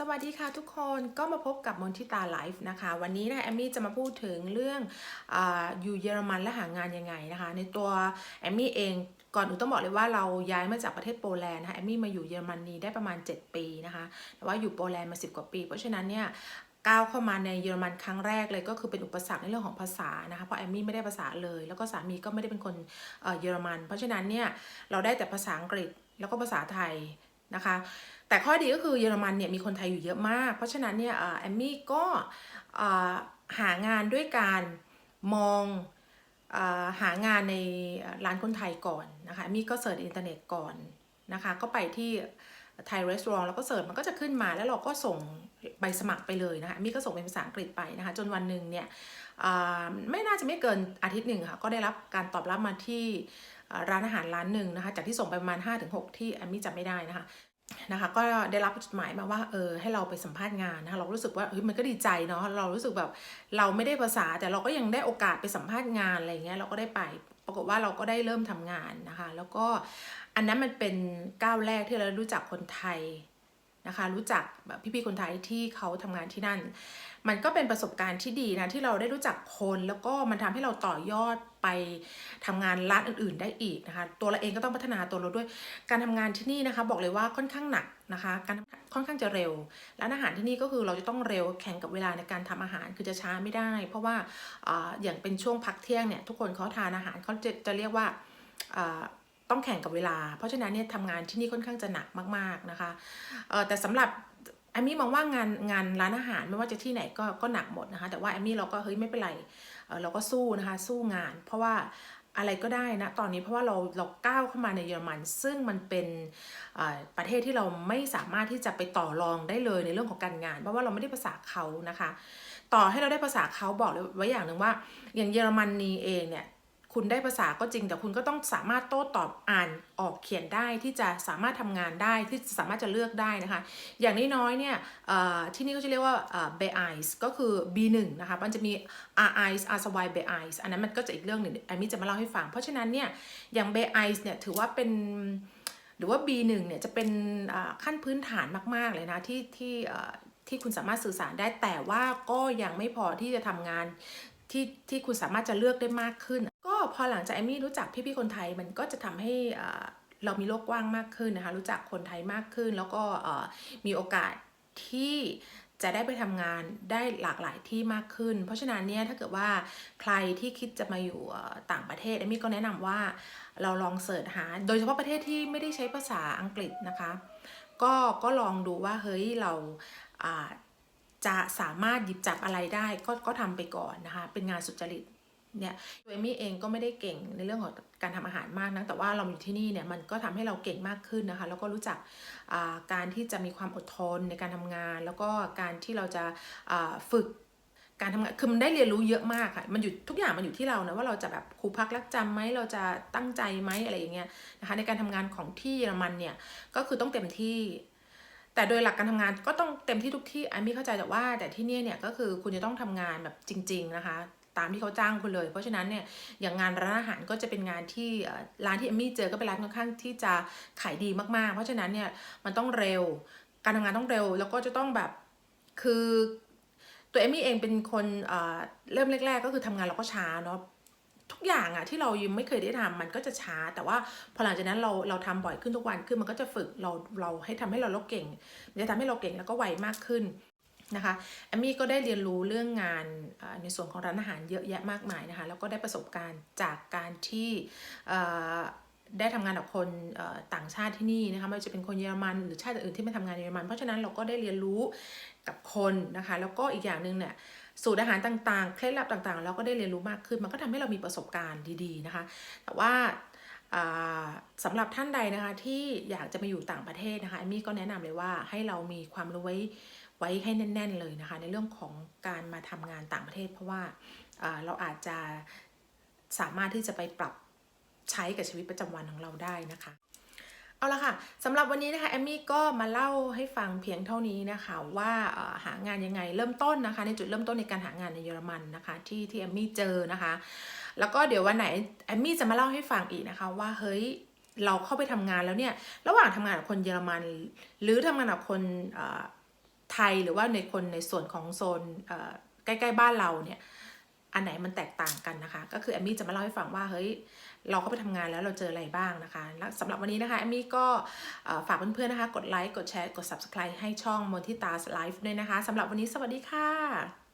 สวัสดีค่ะทุกคนก็มาพบกับมนทิตาไลฟ์นะคะ วันนี้นะคะแอมมี่จะมาพูดถึงเรื่องออยู่เยอรมันและหางานยังไงนะคะ ในตัวแอมมี่เองก่อนอื่นต้องบอกเลยว่าเราย้ายมาจากประเทศโปแลนด์นะคะแอมมี่มาอยู่เยอรมนีได้ประมาณ 7 ปีนะคะ แต่ว่าอยู่โปแลนด์มา 10 กว่าปี เพราะฉะนั้นเนี่ยก้าวเข้ามาในเยอรมันครั้งแรกเลยก็คือเป็นอุปสรรคในเรื่องของภาษานะคะเพราะแอมมี่ไม่ได้ภาษาเลย แล้วก็สามีก็ไม่ได้เป็นคนเยอรมัน เพราะฉะนั้นเนี่ยเราได้แต่ภาษาอังกฤษแล้วก็ภาษาไทยนะคะ แต่ข้อดีก็คือเยอรมันเนี่ยมีคนไทยอยู่เยอะมาก เพราะฉะนั้นเนี่ยแอมมี่ก็หางานด้วยการมองอหางานในร้านคนไทยก่อนนะคะแอมมี่ก็เสิร์ชอินเทอร์เน็ตก่อนนะคะก็ไปที่ไทยรีสอร์ทแล้วก็เสิร์ชมันก็จะขึ้นมาแล้วเราก็ส่งใบสมัครไปเลยนะคะแอมมี่ก็ส่งเป็นภาษาอังกฤษไปนะคะ จนวันหนึ่งเนี่ยไม่น่าจะไม่เกินอาทิตย์หนึ่งค่ะก็ได้รับการตอบรับมาที่ร้านอาหารร้านหนึ่งนะคะ จากที่ส่งไปประมาณ 5-6 ที่แอมมี่จำไม่ได้นะคะ นะคะก็ได้รับจดหมายมาว่าเออให้เราไปสัมภาษณ์งานนะคะเรารู้สึกว่าเฮ้ยมันก็ดีใจเนาะเรารู้สึกแบบเราไม่ได้ภาษาแต่เราก็ยังได้โอกาสไปสัมภาษณ์งานอะไรเงี้ยเราก็ได้ไปปรากฏว่าเราก็ได้เริ่มทำงานนะคะ แล้วก็อันนั้นมันเป็นก้าวแรกที่เรารู้จักคนไทย นะคะ รู้จักแบบพี่ๆคนไทยที่เขาทำงานที่นั่น มันก็เป็นประสบการณ์ที่ดีนะที่เราได้รู้จักคนแล้วก็มันทำให้เราต่อยอดไปทำงานร้านอื่น ๆ ได้อีกนะคะ ตัวเราเองก็ต้องพัฒนาตัวเราด้วย การทำงานที่นี่นะคะ บอกเลยว่าค่อนข้างหนักนะคะ การค่อนข้างจะเร็วร้านอาหารที่นี่ก็คือเราจะต้องเร็วแข่งกับเวลาในการทำอาหารคือจะช้าไม่ได้ เพราะว่าออย่างเป็นช่วงพักเที่ยงเนี่ยทุกคนเขาทานอาหารเขาจะจะเรียกว่า ต้องแข่งกับเวลา เพราะฉะนั้นเนี่ยทำงานที่นี่ค่อนข้างจะหนักมากๆนะคะเออแต่สำหรับแอมมี่มองว่างานงานร้านอาหารไม่ว่าจะที่ไหนก็ก็หนักหมดนะคะ แต่ว่าแอมมี่เราก็เฮ้ยไม่เป็นไรเเราก็สู้นะคะสู้งาน เพราะว่าอะไรก็ได้นะตอนนี้เพราะว่าเราเราก้าวเข้ามาในเยอรมัน ซึ่งมันเป็นประเทศที่เราไม่สามารถที่จะไปต่อรองได้เลยในเรื่องของการงาน เพราะว่าเราไม่ได้ภาษาเขานะคะ ต่อให้เราได้ภาษาเขาบอกเลยไว้อย่างหนึ่งว่า อย่างเยอรมนีเองเนี่ย คุณได้ภาษาก็จริง แต่คุณก็ต้องสามารถโต้ตอบอ่านออกเขียนได้ที่จะสามารถทำงานได้ที่สามารถจะเลือกได้นะคะ อย่างน้อยๆเนี่ยเอ่อที่นี่ก็จะเรียกว่าเบไอส์ก็คือ B1 นะคะมันจะมี R I S R Y B I S อันนั้นมันก็จะอีกเรื่องหนึ่งแอมมี่จะมาเล่าให้ฟัง เพราะฉะนั้นเนี่ยอย่าง B I S เนี่ยถือว่าเป็นหรือว่า B1 เนี่ยจะเป็นขั้นพื้นฐานมาก ๆ เลยนะที่ที่ที่คุณสามารถสื่อสารได้แต่ว่าก็ยังไม่พอที่จะทำงานที่ที่คุณสามารถจะเลือกได้มากขึ้น พอหลังจากเอมมี่รู้จักพี่ๆคนไทยมันก็จะทำให้เรามีโลกกว้างมากขึ้นนะคะ รู้จักคนไทยมากขึ้น แล้วก็มีโอกาสที่จะได้ไปทำงานได้หลากหลายที่มากขึ้น เพราะฉะนั้นเนี่ยถ้าเกิดว่าใครที่คิดจะมาอยู่ต่างประเทศเอมมี่ก็แนะนำว่าเราลองเสิร์ชหา โดยเฉพาะประเทศที่ไม่ได้ใช้ภาษาอังกฤษนะคะ ก็ก็ลองดูว่าเฮ้ยเราอ่าจะสามารถหยิบจับอะไรได้ก็ก็ทำไปก่อนนะคะ เป็นงานสุจริต เนี่ยตัวเอมี่เองก็ไม่ได้เก่งในเรื่องของการทำอาหารมากนะแต่ว่าเราอยู่ที่นี่เนี่ยมันก็ทำให้เราเก่งมากขึ้นนะคะ แล้วก็รู้จักการที่จะมีความอดทนในการทำงาน แล้วก็การที่เราจะฝึกการทำงานคือมันได้เรียนรู้เยอะมากค่ะ มันอยู่ทุกอย่างมันอยู่ที่เรานะว่าเราจะแบบครูพักรักจำไหมเราจะตั้งใจไหมอะไรอย่างเงี้ยนะคะ ในการทำงานของที่เยอรมันเนี่ยก็คือต้องเต็มที่ แต่โดยหลักการทำงานก็ต้องเต็มที่ทุกที่อันนี้เข้าใจแต่ว่า แต่ที่นี่เนี่ยก็คือคุณจะต้องทำงานแบบจริง ๆนะคะ ตามที่เขาจ้างคุณเลย เพราะฉะนั้นเนี่ยอย่างงานร้านอาหารก็จะเป็นงานที่ร้านที่เอมมี่เจอก็เป็นร้านค่อนข้างที่จะขายดีมากๆ เพราะฉะนั้นเนี่ยมันต้องเร็ว การทำงานต้องเร็วแล้วก็จะต้องแบบคือตัวเอมมี่เองเป็นคนเริ่มแรก ๆ ก็คือทำงานเราก็ช้าเนาะทุกอย่างอะที่เรายังไม่เคยได้ทำมันก็จะช้า แต่ว่าพอหลังจากนั้นเราเราทำบ่อยขึ้นทุกวันขึ้นมันก็จะฝึกเราเราให้ทำให้เราเราเก่งมันจะทำให้เราเก่งแล้วก็ไวมากขึ้น นะคะแอมมี่ก็ได้เรียนรู้เรื่องงานในส่วนของร้านอาหารเยอะแยะมากมายนะคะแล้วก็ได้ประสบการณ์จากการที่ได้ทำงานกับคนต่างชาติที่นี่นะคะไม่ว่าจะเป็นคนเยอรมันหรือชาติอื่นที่มาทำงานเยอรมัน เพราะฉะนั้นเราก็ได้เรียนรู้กับคนนะคะ แล้วก็อีกอย่างหนึ่งเนี่ยสูตรอาหารต่างๆเคล็ดลับต่างๆ เราก็ได้เรียนรู้มากขึ้น มันก็ทำให้เรามีประสบการณ์ดีๆนะคะ แต่ว่าอ่าสำหรับท่านใดนะคะที่อยากจะมาอยู่ต่างประเทศนะคะเอมมี่ก็แนะนำเลยว่าให้เรามีความรู้ไว้ ไว้ให้แน่น ๆเลยนะคะ ในเรื่องของการมาทำงานต่างประเทศ เพราะว่าเราอาจจะสามารถที่จะไปปรับใช้กับชีวิตประจำวันของเราได้นะคะเอาละค่ะสำหรับวันนี้นะคะแอมมี่ก็มาเล่าให้ฟังเพียงเท่านี้นะคะว่าหางานยังไงเริ่มต้นนะคะ ในจุดเริ่มต้นในการหางานในเยอรมันนะคะ ที่ที่แอมมี่เจอนะคะ แล้วก็เดี๋ยววันไหนแอมมี่จะมาเล่าให้ฟังอีกนะคะ ว่าเฮ้ยเราเข้าไปทำงานแล้วเนี่ยระหว่างทำงานกับคนเยอรมัน หรือทำงานกับคนอ ไทยหรือว่าในคนในส่วนของโซนใกล้ๆบ้านเราเนี่ยอันไหนมันแตกต่างกันนะคะ ก็คือแอมมี่จะมาเล่าให้ฟังว่าเฮ้ยเราก็ไปทำงานแล้วเราเจออะไรบ้างนะคะแล้วสำหรับวันนี้นะคะแอมมี่ก็ฝากเพื่อนๆนะคะ กดไลค์กดแชร์กด subscribe ให้ช่องมนทิตาไลฟ์ด้วยนะคะสำหรับวันนี้สวัสดีค่ะ